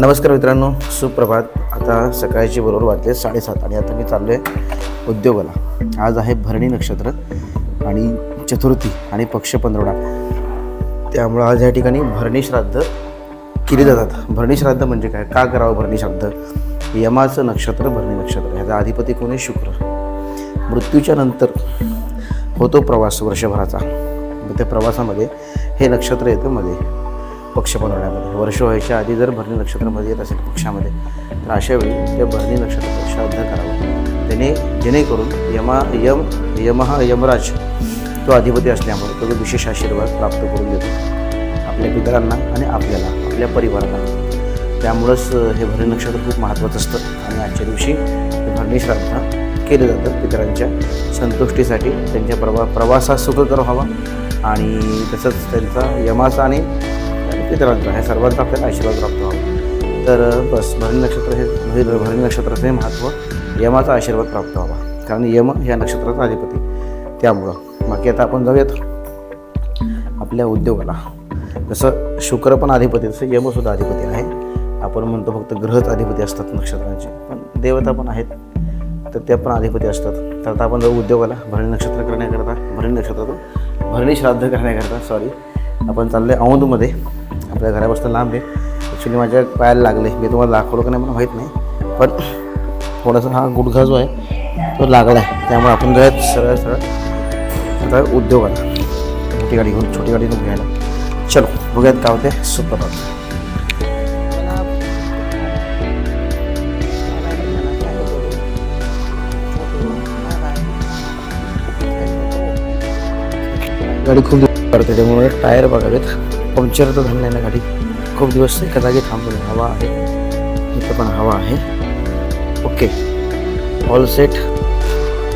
नमस्कार मित्रांनो सुप्रभात. आता सकाळची बरोबर वाजले साडेसात आणि आता मी चाललो आहे उद्योगाला. आज आहे भरणी नक्षत्र आणि चतुर्थी आणि पक्ष पंधरवडा त्यामुळं आज या ठिकाणी भरणी श्राद्ध केली जातात. भरणी श्राद्ध म्हणजे काय? का करावं भरणी श्राद्ध? यमाचं नक्षत्र भरणी नक्षत्र. ह्याचा अधिपती कोण आहे? शुक्र. मृत्यूच्या नंतर होतो प्रवास वर्षभराचा. मग त्या प्रवासामध्ये हे नक्षत्र येतं मध्ये. पक्ष बनवण्यामध्ये. वर्ष व्हायच्या आधी जर भरणी नक्षत्रामध्ये येत असेल पक्षामध्ये तर अशा वेळी त्या भरणी नक्षत्र श्राद्ध करावं. त्याने जेणेकरून यमा यम यमहा यमराज तो अधिपती असल्यामुळे तो विशेष आशीर्वाद प्राप्त करून देतो. आपल्या पितरांना आणि आपल्याला आपल्या परिवाराला. त्यामुळंच हे भरणी नक्षत्र खूप महत्त्वाचं असतं. आणि आजच्या दिवशी हे भरणी श्राद्ध केलं जातं पितरांच्या संतुष्टीसाठी. त्यांच्या प्रवा प्रवासात सुखकर व्हावा. आणि तसंच त्यांचा यमाचा आणि आणि पितरांचा ह्या सर्वांचा आपल्याला आशीर्वाद प्राप्त व्हावा. तर बस भरणी नक्षत्र हे म्हणजे भरणी नक्षत्राचं हे महत्त्व यमाचा आशीर्वाद प्राप्त व्हावा. कारण यम ह्या नक्षत्राचा अधिपती. त्यामुळं बाकी आता आपण जाऊयात आपल्या उद्योगाला. जसं शुक्र पण अधिपती तसं यमसुद्धा अधिपती आहे. आपण म्हणतो फक्त ग्रहच अधिपती असतात नक्षत्रांचे. पण देवता पण आहेत तर त्या पण अधिपती असतात. तर आता आपण जाऊ उद्योगाला. भरणी नक्षत्र करण्याकरता भरणी नक्षत्रातून भरणी श्राद्ध करण्याकरता सॉरी आपण चाललो आहे औंधमध्ये. आपल्या घरापासून लांब आहे. ॲक्च्युली माझ्या पायाला लागले. मी तुम्हाला दाखवलं का नाही मला माहीत नाही. पण थोडासा हा गुडघा जो आहे तो लागला आहे त्यामुळे आपण जाऊयात सरळ सरळ. आता उद्योगाला. मोठी गाडी घेऊन छोटी गाडी घेऊन घ्यायला. चलो बघूयात काय होते सुप्रभात. गाडी खूप करते त्यामुळे टायर बघावेत. पंक्चर तर झालं नाही ना गाडी खूप दिवस एका जागी थांबून हवा आहे. इथं पण हवा आहे. ओके. ऑल सेट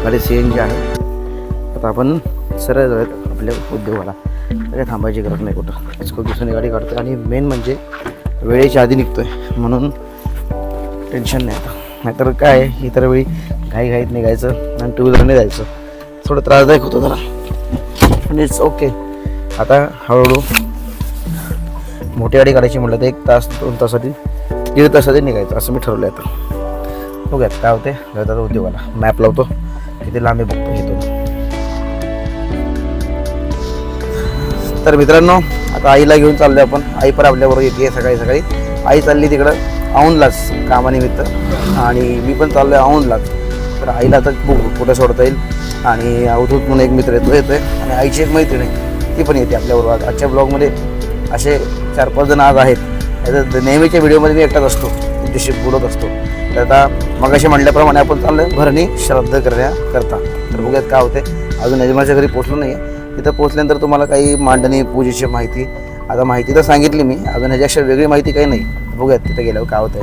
गाडी सी एन जी आहे. आता आपण सरळ जाऊयात आपल्या उद्योगाला. काही थांबायची गरज नाही कुठं. आज खूप दिवसांनी गाडी काढतोय आणि मेन म्हणजे वेळेच्या आधी निघतोय. म्हणून टेन्शन नाही आता. नाहीतर काय आहे, इतर वेळी घाई घाईत निघायचं आणि टू व्हीलरने जायचं. थोडं त्रासदायक होतं जरा. पण इट्स ओके आता हळूहळू मोठी गाडी काढायची म्हटलं तर एक तास दोन तासाठी दीड तासाठी निघायचं असं मी ठरवलं आहे आता. बघूयात काय होते जातात उद्योगाला मॅप लावतो. किती लांबी बघतो घेतो तर मित्रांनो आता आईला घेऊन चाललो आपण. आई पण आपल्याबरोबर येते सकाळी सकाळी. आई चालली तिकडं औंधलाच कामानिमित्त. आणि मी पण चाललोय औंधलाच. तर आईला आता बघू कुठं सोडता येईल. आणि अवधूत म्हणून एक मित्र येतो येतोय. आणि आईची एक मैत्रीण आहे ती पण येते आपल्याबरोबर. आजच्या ब्लॉगमध्ये असे चार पाच जण आज आहेत. नेहमीच्या व्हिडिओमध्ये मी एकटाच असतो. तुमच्याशी बोलत असतो. तर आता मगाशी म्हटल्याप्रमाणे आपण चाललोय भरणी श्राद्ध करण्याकरता तर बघूयात काय होते अजून यजमानच्या घरी पोचलो नाही आहे तिथं पोचल्यानंतर तुम्हाला काही मांडणी पूजेची माहिती आता माहिती तर सांगितली मी. अजून ह्याच्यापेक्षा वेगळी माहिती काही नाही. बघूयात तिथं गेल्यावर काय होतंय.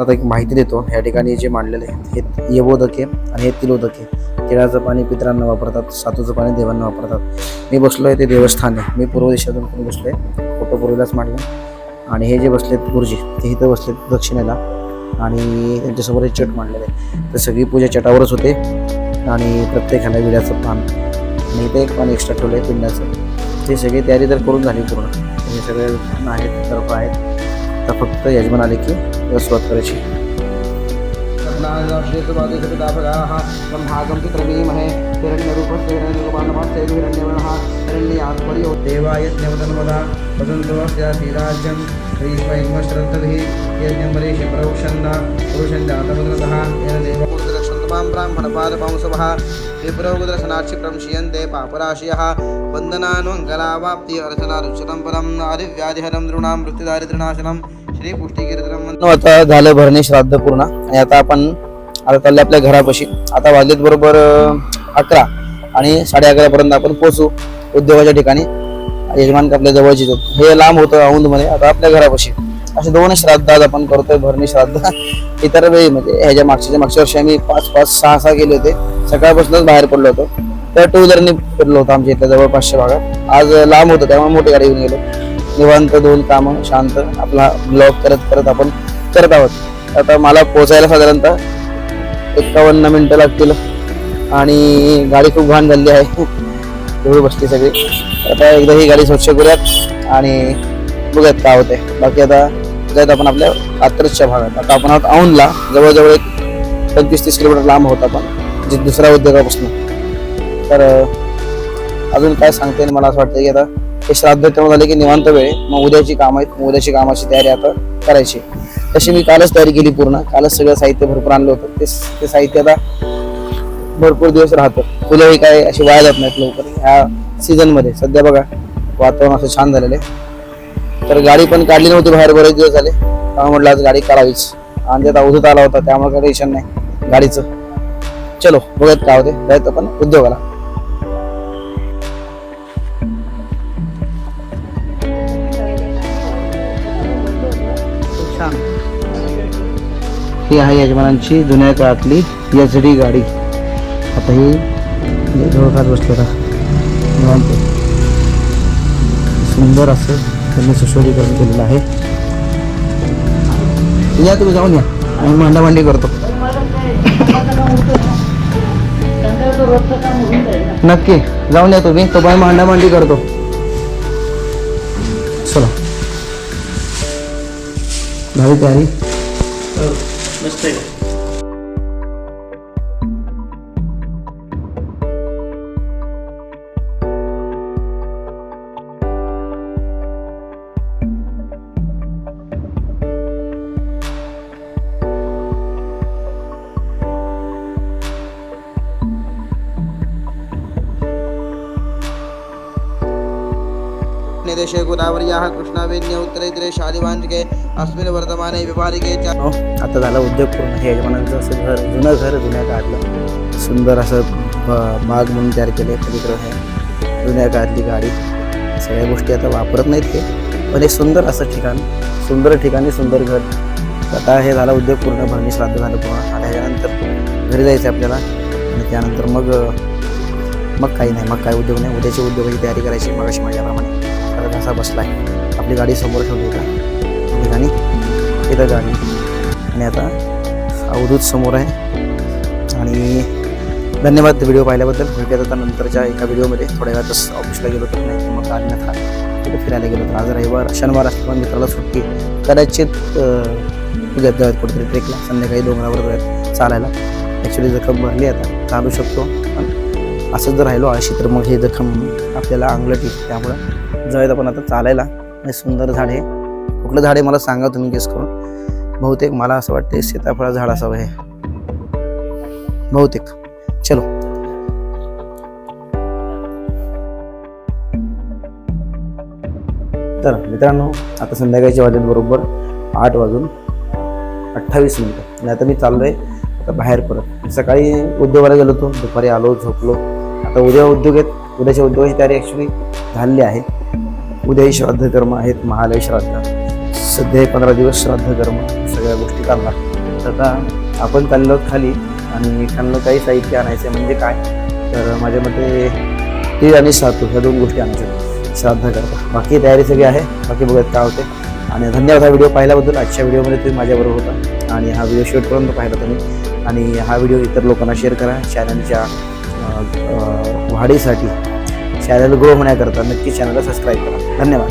आता एक माहिती देतो. या ठिकाणी जे मांडलेले आहेत हे यवोदके आणि हे तिलोदके. तिळाचं पाणी पितरांना वापरतात सातूचं पाणी देवांना वापरतात. मी बसलो आहे ते देवस्थान आहे. मी पूर्व दिशेतून पण बसलो आहे फोटो पूर्वीलाच मांडले. आणि हे जे बसलेत गुरुजी ते इथं बसलेत दक्षिणेला. आणि त्यांच्यासमोर एक चट मांडलेलं आहे. तर सगळी पूजा चटावरच होते. आणि प्रत्येकाला विड्याचं पान आणि इथे एक पान एक्स्ट्रा ठेवलं आहे पिंडाचं. ते सगळी तयारी तर करून झाली पूर्ण. हे सगळे आहेत तर्फ आहेत? तर फक्त यजमान आले की सुरुवात करायची ब्रह्माश्रेसुवादिसुपिताभगाः देवाय ज्ञवतन्वदा वसन्तोऽस्य श्रीराज्यं श्रीष्वैन्मश्रद्धभिः प्रौषन्दा पुरुषञ्जातमुद्रतः येन देवमुद्रक्षन्तमां ब्राह्मणपादपांसवः विप्रौदर्शनाक्षि पापराशयः वन्दनान्वङ्गलावाप्ति अर्चनारुचितं परम् आदिव्याधिहरं नृणां मृत्युदारिद्र्यनाशनं आता झालं भरणे श्राद्ध पूर्ण. आणि आता आपण आता चालले आपल्या घरापाशी. आता वाजलेत बरोबर अकरा आणि साडे अकरापर्यंत आपण पोहोचू उद्योगाच्या ठिकाणी. यजमान आपल्या जवळची जो हे लांब होतं औंधमध्ये. आता आपल्या घरापाशी. असे दोन श्राद्ध आज आपण करतोय भरणी श्राद्ध. इतर वेळी म्हणजे ह्याच्या मागच्या मागच्या वर्षी आम्ही पाच पाच सहा सहा गेले होते. सकाळपासूनच बाहेर पडलो होतो. त्या टू व्हीलरने फिरलो होतो आमच्या इथल्या जवळपासच्या भागात. आज लांब होतं त्यामुळे मोठी गाडी घेऊन गेलो. निवांत दोन कामं शांत आपला ब्लॉग करत करत आपण करत आहोत. आता मला पोचायला साधारणतः एकावन्न मिनिटं लागतील आणि गाडी खूप घाण झालेली आहे. धूळ बसली सगळी. आता एकदा ही गाडी स्वच्छ करूयात आणि बघूयात काय होते बाकी आता जायत आपण आपल्या कात्रजच्या भागात. आता आपण आहोत औंधला. जवळजवळ एक पंचवीस तीस किलोमीटर लांब होत आपण. जे दुसऱ्या उद्योगापासून. तर अजून काय सांगते मला असं वाटतं की आता हे श्राद्ध तेव्हा झाले की निवांत वेळ. मग उद्याची काम आहेत. मग उद्याची कामाची तयारी आता करायची. तशी मी कालच तयारी केली पूर्ण. कालच सगळं साहित्य भरपूर आणलं होतं. ते ते साहित्य आता भरपूर दिवस राहतं. फुलंही काय अशी वाया जात नाहीत लवकर. ह्या सीझनमध्ये सध्या बघा वातावरण असं छान झालेलं आहे. तर गाडी पण काढली नव्हती बाहेर बरेच दिवस झाले. त्यामुळे म्हटलं आज गाडी काढावीच. आणि त्यात अवधूत आला होता त्यामुळे काही टेन्शन नाही. गाडीचं. चलो बघत काय होते जायचं पण उद्योगाला. ही आहे यजमानांची जुन्या काळातली एच डी गाडी. आता ही जवळपास बसलो आता सुंदर असं त्यांनी सुशोभीकरण केलेलं आहे. या तुम्ही जाऊन या. आम्ही मांडामांडी करतो. नक्की. जाऊन या तुम्ही. तो बाय मांडामांडी करतो. चला. झाली तयारी देशे गोदावर्याः कृष्णावेण्य उत्तरेतरे शालिवांशिके अस्मिन् वर्तमाने व्यवहारिके च हो, आता झालं उद्योग पूर्ण. हे यजमानांचं असं घर जुनं घर जुन्या काढलं सुंदर असं बाग म्हणून तयार केले पलीकडं आहे जुन्या काळातली गाडी. सगळ्या गोष्टी आता वापरत नाहीत ते पण एक सुंदर असं ठिकाण सुंदर ठिकाणी सुंदर घर. आता हे झालं उद्योग पूर्ण. भरणी श्राद्ध झालं पूर्ण आणि ह्याच्यानंतर घरी जायचं आहे आपल्याला. आणि त्यानंतर मग मग काही नाही. मग काय उद्योग नाही. उद्याची उद्योगाची तयारी करायची मग अशी माझ्याप्रमाणे. असा बसला आहे आपली गाडी समोर ठेवली का ठिकाणी इथं गाडी आणि आता अवधूत समोर आहे. आणि धन्यवाद व्हिडिओ पाहिल्याबद्दल. भेटूयात आता नंतरच्या एका व्हिडिओमध्ये थोड्या वेळातच ऑफिसला गेलो तर नाही मग गाडी नका तिथे फिरायला गेलो तर आज रविवार शनिवार असतो मित्राला सुट्टी. कदाचित अं, उद्यात जाऊयात कुठेतरी ट्रेकला संध्याकाळी डोंगरावर जाऊयात चालायला. ॲक्च्युली जखम भरली आता. चालू शकतो. पण असं जर राहिलो आळशी तर मग हे जखम आपल्याला अंगलट येईल त्यामुळं जाऊयात आपण आता चालायला. हे सुंदर झाड आहे. कुठलं झाड आहे मला सांगा तुम्ही गेस करून. बहुतेक मला असं वाटतं सीताफळ झाड असावं हे. बहुतेक. चलो. तर मित्रांनो आता संध्याकाळच्या वाजेत बरोबर आठ वाजून अठ्ठावीस मिनटं. आणि आता मी चाललो आहे आता बाहेर परत. सकाळी उद्योगाला गेलो होतो. दुपारी आलो झोपलो. आता उद्या उद्योग आहेत. उद्याच्या उद्योगाची तयारी ॲक्च्युली झालेली आहे. उद्याही श्राद्ध कर्म आहेत. महालय श्राद्ध. सध्या पंधरा दिवस श्राद्ध कर्म सगळ्या गोष्टी चालणार. तर आता आपण चाललो खाली आणि त्यांना काही साहित्य आणायचं म्हणजे काय? तर माझ्या मते तीळ आणि सातू ह्या दोन गोष्टी आणायच्या श्राद्ध करता बाकी तयारी सगळी आहे. बाकी बघत काय होते आणि धन्यवाद हा व्हिडिओ पाहिल्याबद्दल. आजच्या व्हिडिओमध्ये तुम्ही माझ्याबरोबर होता. आणि हा व्हिडिओ शेवटपर्यंत पाहिला तुम्ही. आणि हा व्हिडिओ इतर लोकांना शेअर करा. चॅनलच्या वाढीसाठी चॅनल ग्रो होण्याकरता नक्की चॅनलला सबस्क्राईब करा. धन्यवाद.